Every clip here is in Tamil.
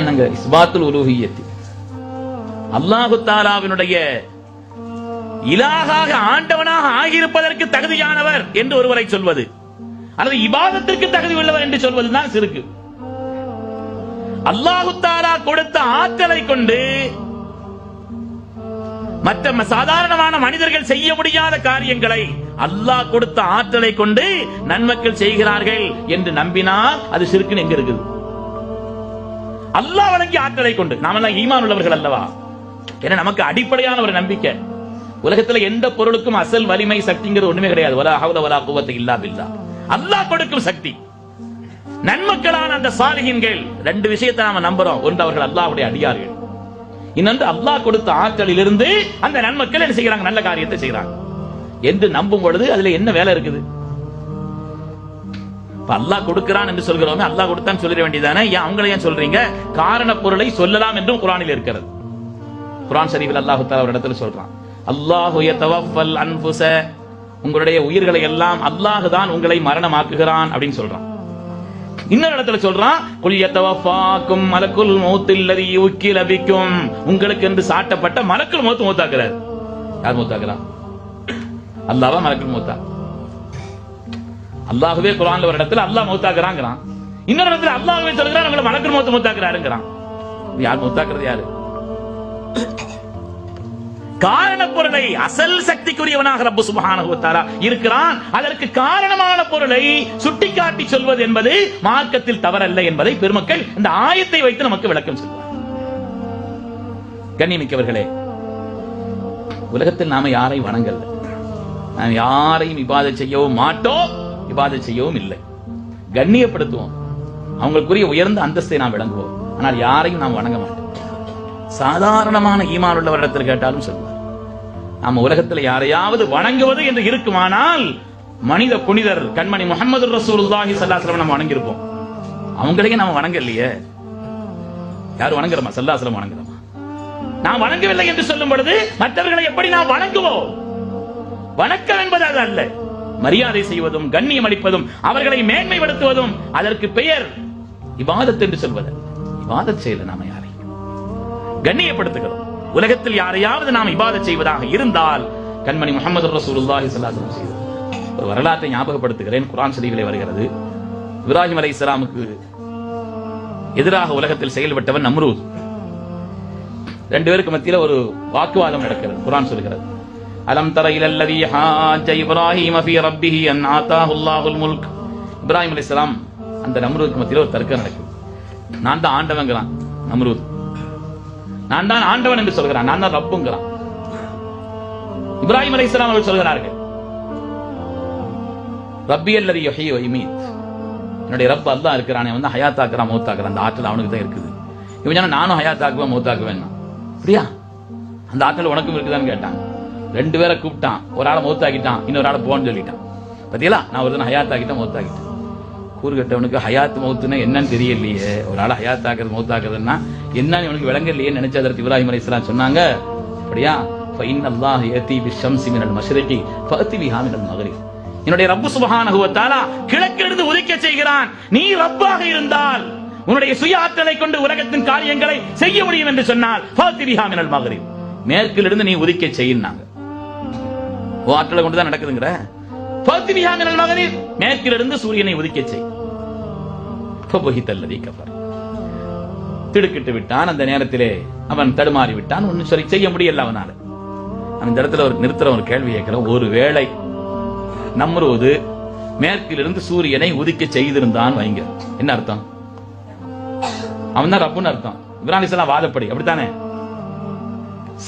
என்னங்க? இஸ்பாத்துல் உலூஹியத்தி. அல்லாஹு தாலாவினுடைய இலாகாக ஆண்டவனாக ஆகியிருப்பதற்கு தகுதியானவர் என்று ஒருவரை சொல்வது. அல்லது இபாதத்திற்கு தகுதி உள்ளவர் என்று சொல்வதுதான் சிறுக்கு. அல்லாஹு தாலா கொடுத்த ஆற்றலை கொண்டு மற்ற சாதாரணமான மனிதர்கள் செய்ய முடியாத காரியங்களை அல்லாஹ் கொடுத்த ஆற்றலை கொண்டு நன்மக்கள் செய்கிறார்கள் என்று நம்பினால் அது சிறுக்குன்னு எங்க இருக்குது? அல்லாஹ் வழங்கிய ஆற்றலை கொண்டு. நாமெல்லாம் ஈமான் உள்ளவர்கள் அல்லவா? ஏன்னா நமக்கு அடிப்படையான ஒரு நம்பிக்கை. உலகத்துல எந்த பொருளுக்கும் அசல் வலிமை சக்திங்கிறது ஒண்ணுமே கிடையாது. வலா ஹவுல வலா குவத்து இல்லா பில்லா. அல்லாஹ் கொடுக்கும் சக்தி. நன்மக்களான அந்த சாலிகின்கள் ரெண்டு விஷயத்தை நாம நம்புறோம். ஒன்று அவர்கள் அல்லாஹ்வுடைய அடியார்கள். இன்னொன்று அல்லாஹ் கொடுத்த ஆற்றலிலிருந்து அந்த நன்மக்கள் என்ன செய்யறாங்க நல்ல காரியத்தை செய்யறாங்க என்று நம்பும் பொழுது அதுல என்ன வேலை இருக்குது? அல்லாஹ் கொடுக்கிறான் என்று சொல்கிறோமே அல்லாஹ் கொடுத்தான் சொல்லிட வேண்டியதானே? ஏன் அவங்கள ஏன் சொல்றீங்க? காரண பொருளை சொல்லலாம் என்றும் குரானில் இருக்கிறது. குரான் ஷரீஃபில் அல்லாஹு தஆலா ஒரு இடத்துல சொல்றான். அல்லாஹு தவஃபல் அன்புச உங்களுடைய உயிர்களை எல்லாம் அல்லாஹ் தான் உங்களை மரணமாக்குகிறான் அப்படின்னு சொல்றான். இன்னொரு இடத்துல சொல்றான் குல் யதவஃபாக்கும் மலக்குல் மௌத்தில் லதி யுக்கில உங்களுக்கு என்று சாட்டப்பட்ட மலக்குள் மௌத் மௌத்தாக்குறார். யார் மௌத்தாக்குறா? அல்லாவா மலக்குள் மூத்தா. அல்லாஹுவே குரான்ல ஒரு இடத்துல அல்லாஹ் மௌத்தாக்குறாங்கிறான். இன்னொரு இடத்துல அல்லாஹுவே சொல்றான் உங்களை மலக்குல் மௌத் மௌத்தாக்குறாருங்கிறான். யார் மௌத்தாக்குறது யாரு? காரண பொருளை அசல் சக்திக்குரியவனாக ரப்பு சுபஹானஹு இருக்கிறான். அதற்கு காரணமான பொருளை சுட்டிக்காட்டி சொல்வது என்பது மார்க்கத்தில் தவறல்ல என்பதை பெருமக்கள் இந்த ஆயத்தை வைத்து நமக்கு விளக்கம் சொல்வார் கண்ணியமிக்கவர்களே உலகத்தில் நாம யாரை வணங்கல்ல நாம் யாரையும் இபாதை செய்யவும் மாட்டோம். இபாதை செய்யவும் இல்லை கண்ணியப்படுத்துவோம். அவங்களுக்குரிய உயர்ந்த அந்தஸ்தை நாம் விளங்குவோம் ஆனால் யாரையும் நாம் வணங்க மாட்டோம். சாதாரணமான ஈமான் உள்ளவரிடத்தில் கேட்டாலும் சொல்வார். நாம உலகத்தில் யாரையாவது வணங்குவது என்று இருக்குமானால் மனித புனிதர் கண்மணி முகமது ரசூலுல்லாஹி ஸல்லல்லாஹு நம்ம வணங்கியிருப்போம். அவங்களையே நாம வணங்கலையே. யார் வணங்குறோமா? சல்லாசலம் வணங்குறோமா? நாம் வணங்கவில்லை என்று சொல்லும் பொழுது மற்றவர்களை எப்படி நாம் வணங்குவோம்? வணக்கம் என்பது அது அல்ல. மரியாதை செய்வதும் கண்ணியம் அளிப்பதும் அவர்களை மேன்மைப்படுத்துவதும் அதற்கு பெயர் இவாதத் என்று சொல்வது. இபாதத் செய்யல நாம யாரை? கண்ணியப்படுத்துகிறோம். உலகத்தில் யாரையாவது நாம் இபாதத் செய்வதாக இருந்தால் கண்மணி முகமது ரசூலுல்லாஹி ஸல்லல்லாஹு அலைஹி வஸல்லம் செய்தார் ஒரு வரலாற்றை ஞாபகப்படுத்துகிறேன். குர்ஆன் ஷரீஃபிலே வருகிறது. இப்ராஹிம் அலைஹிஸ்ஸலாமுக்கு எதிராக உலகத்தில் செயல்பட்டவன் நம்ரூத் ரெண்டு பேருக்கு மத்தியில ஒரு வாக்குவாதம் நடக்கிறது. குரான் சொல்கிறது. அலம் தர இலல்லதி ஹாஜ இப்ராஹிம் அஃபி ரப்பிஹி அன் ஆதாஹு அல்லாஹுல் முல்க் இப்ராஹிம் அலைஹிஸ்ஸலாம் அந்த நம்ரூதுக்கு மத்தியில் ஒரு தர்க்கம் நடக்குது. நான் தான் ஆண்டவங்கிறான் நம்ரூத். நான் தான் ஆண்டவன் என்று சொல்கிறான் நான் தான் ரப்புங்கிறான். இப்ராஹிம் அலைஹிஸ்ஸலாம் அவர்கள் சொல்கிறார்கள் ரப்பி அல்லது யொஹி ஒய்மீத் என்னுடைய ரப் அல்லா இருக்கிறானே வந்து ஹயாத்தாக்குறான் மௌத்தாக்குறான். அந்த ஆற்றல் அவனுக்கு தான் இருக்குது. இவன் நானும் ஹயாத்தாக்குவேன் மௌத்தாக்குவேன் அப்படியா அந்த ஆற்றல் உனக்கும் இருக்குதான்னு கேட்டான். ரெண்டு பேரை கூப்பிட்டான். ஒரு ஆளை மௌத்தாக்கிட்டான் இன்னொரு ஆளை போன்னு சொல்லிட்டான். பாத்தீங்களா? நான் ஒரு ஹயாத்தாக்கிட்டேன் மௌத்தாக்கிட்டேன். கூறுகட்டவனுக்கு ஹயாத் மௌத்துனா என்னன்னு தெரியலையே. ஒரு ஆளை ஹயாத்தாக்குறது மௌத்தாக்குறதுன்னா என்னன்னு இவனுக்கு விளங்கலையே நினைச்ச அதற்கு இப்ராஹிம் அலைஹிஸ்ஸலாம் சொன்னாங்க. அப்படியா? ஃபைன் அல்லாஹ் யதி பிஷம்சி மினல் மஷ்ரிகி ஃபஅதி பிஹா மினல் என்னுடைய ரப்பு சுப்ஹானஹு கிழக்கிலிருந்து உதிக்க செய்கிறான். நீ ரப்பாக இருந்தால் உன்னுடைய சுய ஆற்றலை கொண்டு உலகத்தின் காரியங்களை செய்ய முடியும் என்று சொன்னால் ஃபஅதி பிஹா மினல் மேற்கிலிருந்து நீ உதிக்க செய்யினாங்க ஓ ஆற்றலை கொண்டு தான் நடக்குதுங்கிற ஃபஅதி மேற்கிலிருந்து சூரியனை உதிக்க செய். ஃபபுஹிதல்லதி திடுக்கிட்டு விட்டான் அந்த நேரத்திலே அவன் தடுமாறி விட்டான் ஒன்னும் சரி செய்ய முடியல அவனால. அந்த இடத்துல ஒரு நிறுத்துற ஒரு கேள்வி கேட்கிறோம் ஒரு வேளை நம்மரோது மேற்கிலிருந்து சூரியனை உதிக்க செய்திருந்தான் வைங்க. என்ன அர்த்தம்? அவன் தான் ரப்புன்னு அர்த்தம். இப்ராஹிம் வாதப்படி. அப்படித்தானே?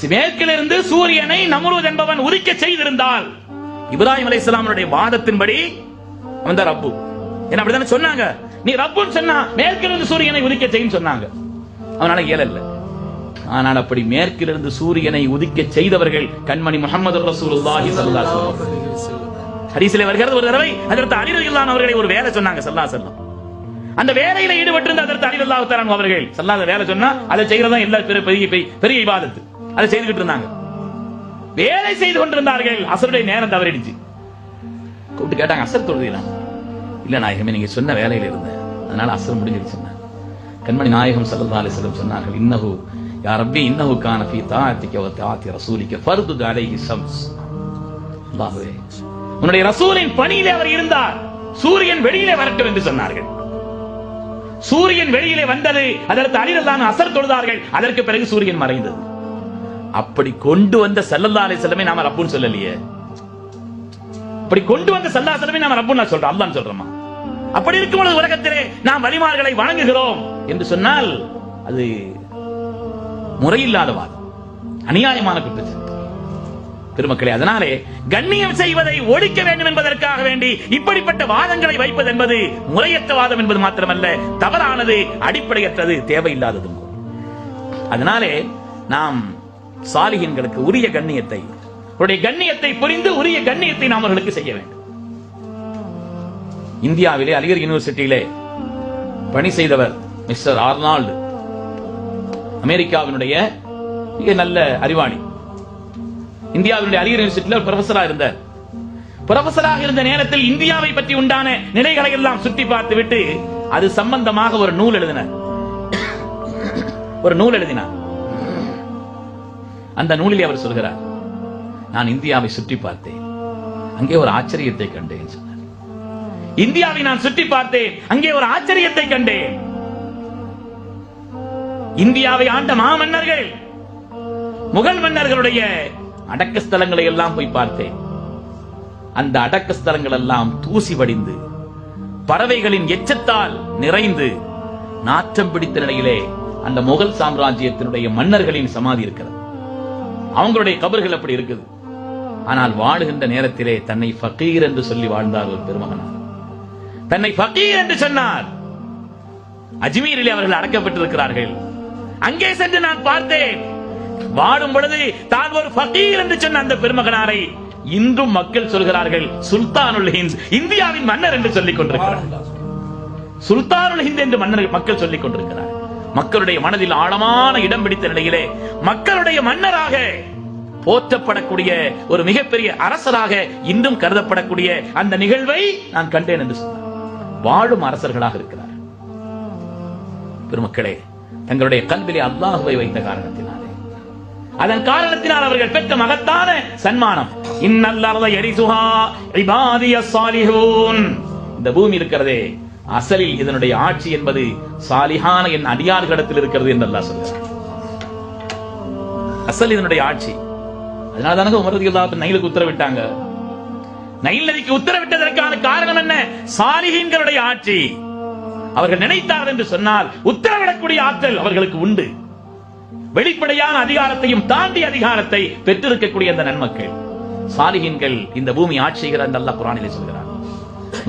மேற்கிலிருந்து சூரியனை நம்ருத் என்பவன் உதிக்க செய்திருந்தால். இப்ராஹிம் அலைஹிஸ்ஸலாமுடைய வாதத்தின்படி அந்த ரப்பு. என்ன அப்படித்தானே சொன்னாங்க? நீ ரப்புன்னு சொன்னா மேற்கிலிருந்து சூரியனை உதிக்க செய்யும் சொன்னாங்க. அவனால இயலல்ல ஆனால் அப்படி மேற்கிலிருந்து சூரியனை உதிக்க செய்தவர்கள் கண்மணி முகமது ரசூலுல்லாஹி ஸல்லல்லாஹு அலைஹி வஸல்லம். ஹதீஸிலே வருகிறது ஒரு தடவை அதற்கு அலி ரலியல்லாஹு அவர்களை ஒரு வேலை சொன்னாங்க ஸல்லல்லாஹு அலைஹி அந்த வேலையில ஈடுபட்டிருந்த அதற்கு அலி ரலியல்லாஹு தஆலா அவர்கள் ஸல்லல்லாஹு வேலை சொன்னா அதை செய்யறதா எல்லா பெரிய பெரிய- பெரிய இபாதத்து. அதை செய்துகிட்டு இருந்தாங்க. வேலை செய்து கொண்டிருந்தார்கள். அசருடைய நேரம் தவறிடுச்சு. கூப்பிட்டு கேட்டாங்க அசர் தொழுதிலாம் இல்ல நாயகமே நீங்க சொன்ன வேலையில இருந்தேன். அதனால அசர் முடிஞ்சிருச்சு கண்மணி நாயகம் சல்லா அலைஹி வஸல்லம் சொன்னார்கள் இன்னஹு யா ரப்பி இன்னஹு கான ஃபீ தாஅத்திக வ தாஅத்தி ரசூலிக ஃபர்துத் அலைஹி ஷம்ஸ். அல்லாஹ்வே உன்னுடைய ரசூலின் பணியிலே அவர் இருந்தார். சூரியன் வெளியிலே வரட்டும் என்று சொன்னார்கள். சூரியன் வெளியிலே வந்தது அதற்கு அலிரல்லான் அசர் தொழுதார்கள். அதற்கு பிறகு சூரியன் மறைந்தது. அப்படி கொண்டு வந்த ஸல்லல்லாஹு செல்லமே நாம ரப்புன்னு சொல்லலையே. அப்படி கொண்டு வந்த சல்லா நாம நாம் நான் சொல்றோம் அல்லாஹ் சொல்றோமா அப்படி இருக்கும் பொழுது உலகத்திலே நாம் வழிமார்களை வணங்குகிறோம் என்று சொன்னால் அது முறையில்லாத வாதம். அநியாயமான குற்றச்சாட்டு. பெருமக்களே அதனாலே கண்ணியம் செய்வதை ஒழிக்க வேண்டும் என்பதற்காக வேண்டி இப்படிப்பட்ட வாதங்களை வைப்பது என்பது முறையற்ற வாதம் என்பது மாத்திரமல்ல தவறானது அடிப்படையற்றது தேவையில்லாததும் அதனாலே நாம் சாலிகன்களுக்கு உரிய கண்ணியத்தை. அவருடைய கண்ணியத்தை புரிந்து உரிய கண்ணியத்தை நாம் அவர்களுக்கு செய்ய வேண்டும். இந்தியாவிலே அலிகர் யூனிவர்சிட்டியிலே பணி செய்தவர் மிஸ்டர் ஆர்னால்டு. அமெரிக்காவினுடைய மிக நல்ல அறிவாளி. இந்தியாவினுடைய அலிகர் யூனிவர்சிட்டியில் ஒரு ப்ரொஃபஸரா இருந்தார். ப்ரொஃபஸராக இருந்த நேரத்தில் இந்தியாவை பற்றி உண்டான நிலைகளை எல்லாம் சுற்றி பார்த்து விட்டு அது சம்பந்தமாக ஒரு நூல் எழுதினார். ஒரு நூல் எழுதினார். அந்த நூலிலே அவர் சொல்கிறார் நான் இந்தியாவை சுற்றி பார்த்தேன். அங்கே ஒரு ஆச்சரியத்தை கண்டேன் சொன்னார். இந்தியாவை நான் சுற்றி பார்த்தேன். அங்கே ஒரு ஆச்சரியத்தை கண்டேன். இந்தியாவை ஆண்ட மாமன்னர்கள் முகல் மன்னர்களுடைய அடக்க ஸ்தலங்களை எல்லாம் போய் பார்த்தேன். அந்த அடக்க ஸ்தலங்கள் எல்லாம் தூசி வடிந்து பறவைகளின் எச்சத்தால் நிறைந்து நாற்றம் பிடித்த நிலையிலே அந்த முகல் சாம்ராஜ்யத்தினுடைய மன்னர்களின் சமாதி இருக்கிறது. அவங்களுடைய கபர்கள் அப்படி இருக்குது. ஆனால் வாழுகின்ற நேரத்திலே தன்னை ஃபக்கீர் என்று சொல்லி வாழ்ந்தார் ஒரு பெருமகனார். தன்னை ஃபக்கீர் என்று சொன்னார். அஜ்மீரிலே அவர்கள் அடக்கப்பட்டிருக்கிறார்கள். அங்கே சென்று நான் பார்த்தேன். வாழும் பொழுது தான் ஒரு ஃபக்கீர் என்று சொன்ன அந்த பெருமகனாரை இன்றும் மக்கள் சொல்கிறார்கள் சுல்தானுல் ஹிந்த் இந்தியாவின் மன்னர் என்று சொல்லிக் கொண்டிருக்கிறார். சுல்தானுல் ஹிந்த் என்று மன்னர் மக்கள் சொல்லிக் கொண்டிருக்கிறார். மக்களுடைய மனதில் ஆழமான இடம் பிடித்த நிலையிலே மக்களுடைய மன்னராக போற்றப்படக்கூடிய ஒரு மிகப்பெரிய அரசராக இன்றும் கருதப்படக்கூடிய அந்த நிகழ்வை நான் கண்டேன் என்று சொன்னார். வாழும் அரசர்களாக இருக்கிறார் பெருமக்களே தங்களுடைய கல்விலே அல்லாஹுவை வைத்த காரணத்தினாலே. அதன் காரணத்தினால் அவர்கள் பெற்ற மகத்தான சன்மானம். இன்னல்லர்த எரிசுஹா இபாதிய சாலிஹூன். இந்த பூமி இருக்கிறதே அசலில் இதனுடைய ஆட்சி என்பது சாலிஹான என் அடியார்களிடத்தில் இருக்கிறது என்று அல்லா சொல்கிறார் அசல் இதனுடைய ஆட்சி. அதனால தானே உமரதி நைலுக்கு உத்தரவிட்டாங்க. நைல் நதிக்கு உத்தரவிட்டதற்கான காரணம் என்ன? சாலிஹீன்களுடைய ஆட்சி. அவர்கள் நினைத்தார்கள் என்று சொன்னால் உத்தரவிடக்கூடிய ஆற்றல் அவர்களுக்கு உண்டு. வெளிப்படையான அதிகாரத்தையும் தாண்டி அதிகாரத்தை பெற்றிருக்கக்கூடிய அந்த நன்மக்கள். சாலிஹீன்கள் இந்த பூமி ஆட்சி செய்கிறார் என்று குரானிலே சொல்கிறார்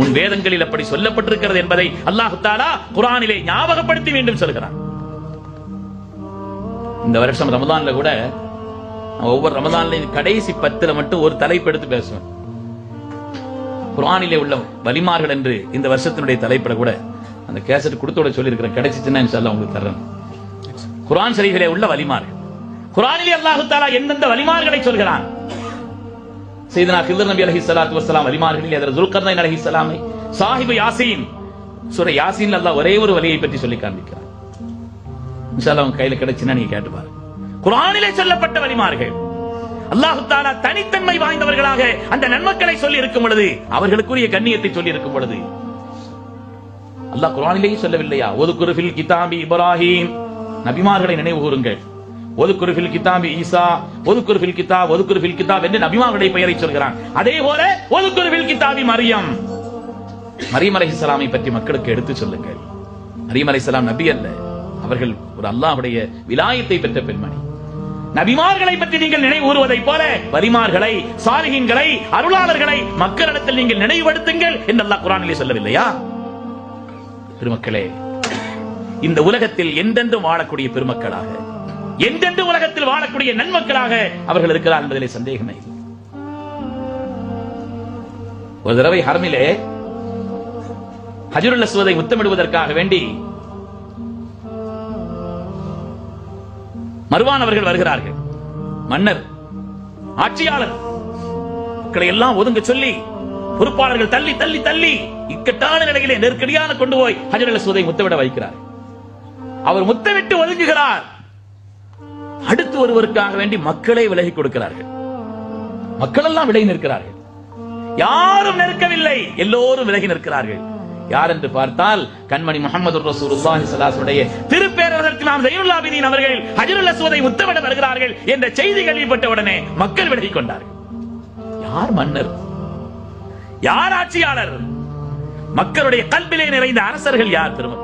உன் வேதங்களில் அப்படி சொல்லப்பட்டிருக்கிறது என்பதை அல்லாஹு தாலா குரானிலே ஞாபகப்படுத்தி மீண்டும் சொல்கிறான். இந்த வருஷம் ரமதான்ல கூட ஒவ்வொரு ரமதான்லையும் கடைசி பத்துல மட்டும் ஒரு தலைப்பு எடுத்து பேசுவேன். குரானிலே உள்ள வலிமார்கள் என்று இந்த வருஷத்தினுடைய தலைப்பிட கூட அந்த கேசட் கொடுத்தோட சொல்லியிருக்கிறேன். கிடைச்சிச்சுன்னா இன்ஷால்லா உங்களுக்கு தர்றேன். குரான் சரிகளே உள்ள வலிமார்கள். குரானிலே அல்லாஹு தாலா எந்தெந்த வலிமார்களை சொல்கிறான்? செய்தனா ஹிதர் நபி அலஹி சலாத்து வசலாம் அலிமார்களில் அதில் துல்கர்னைன் அலஹி சலாமை சாஹிபு யாசீன். சுர யாசீன் அல்லாஹ் ஒரே ஒரு வலியை பற்றி சொல்லி காண்பிக்கிறார். இன்ஷால்லா உங்க கையில கிடைச்சுன்னா நீங்க கேட்டு பாருங்க. குரானிலே சொல்லப்பட்ட வலிமார்கள் அல்லாஹு தாலா தனித்தன்மை வாய்ந்தவர்களாக அந்த நன்மக்களை சொல்லி இருக்கும் பொழுது அவர்களுக்குரிய கண்ணியத்தை சொல்லி இருக்கும் பொழுது அல்லாஹ் குரானிலேயே சொல்லவில்லையா? ஒதுக்குருஃபில் கிதாபி இப்ராஹிம். நபிமார்களை நினைவு கூறுங்கள். ஒதுக்குருஃபில் கிதாபி ஈசா ஒதுக்குருஃபில் கிதாப் ஒதுக்குருஃபில் கிதாப் என்று நபிமாவுடைய பெயரை சொல்கிறான். அதே போல ஒதுக்குருஃபில் கிதாபி மரியம். மரியம் அலைஹிஸ்ஸலாமை பற்றி மக்களுக்கு எடுத்து சொல்லுங்கள். மரியம் அலைஹிஸ்ஸலாம் நபி அல்ல. அவர்கள் ஒரு அல்லாஹ்வுடைய விலாயத்தை பெற்ற பெண்மணி. நபிமார்களை பற்றி நீங்கள் நினைவு கூறுவதைப் போல வரிமார்களை சாலிகின்களை அருளாளர்களை மக்களிடத்தில் நீங்கள் நினைவுபடுத்துங்கள் என்று அல்லாஹ் குரானிலே சொல்லவில்லையா? பெருமக்களே இந்த உலகத்தில் எந்தென்றும் வாழக்கூடிய பெருமக்களாக எந்தெந்த உலகத்தில் வாழக்கூடிய நன்மக்களாக அவர்கள் இருக்கிறார் என்பதிலே சந்தேகமே இல்லை. ஒரு தடவை ஹரமிலே ஹஜருல் அஸ்வதை முத்தமிடுவதற்காக வேண்டி மருவான் அவர்கள் வருகிறார்கள். மன்னர் ஆட்சியாளர் மக்களை எல்லாம் ஒதுங்க சொல்லி பொறுப்பாளர்கள் தள்ளி தள்ளி தள்ளி இக்கட்டான நிலையிலே நெருக்கடியான கொண்டு போய் ஹஜருல் சுவதை முத்தமிட வைக்கிறார் அவர் முத்தமிட்டு ஒதுங்குகிறார். அடுத்து ஒருவருக்காக வேண்டி மக்களை விலகி கொடுக்கிறார்கள். மக்கள் எல்லாம் விலகி நிற்கிறார்கள். யாரும் நிற்கவில்லை. எல்லோரும் விலகி நிற்கிறார்கள். யார் என்று பார்த்தால் கண்மணி முகமது ரசூலுல்லாஹி ஸல்லல்லாஹுடைய திருப்பேரரசர் நாம் ஜைனுல் அவர்கள் ஹஜ்ருல் அஸ்வதை உத்தமிட வருகிறார்கள் என்ற செய்தி கேள்விப்பட்ட உடனே மக்கள் விலகிக் கொண்டார்கள். யார் மன்னர்? யார் ஆட்சியாளர்? மக்களுடைய கல்விலே நிறைந்த அரசர்கள் யார் பெருமக்கள்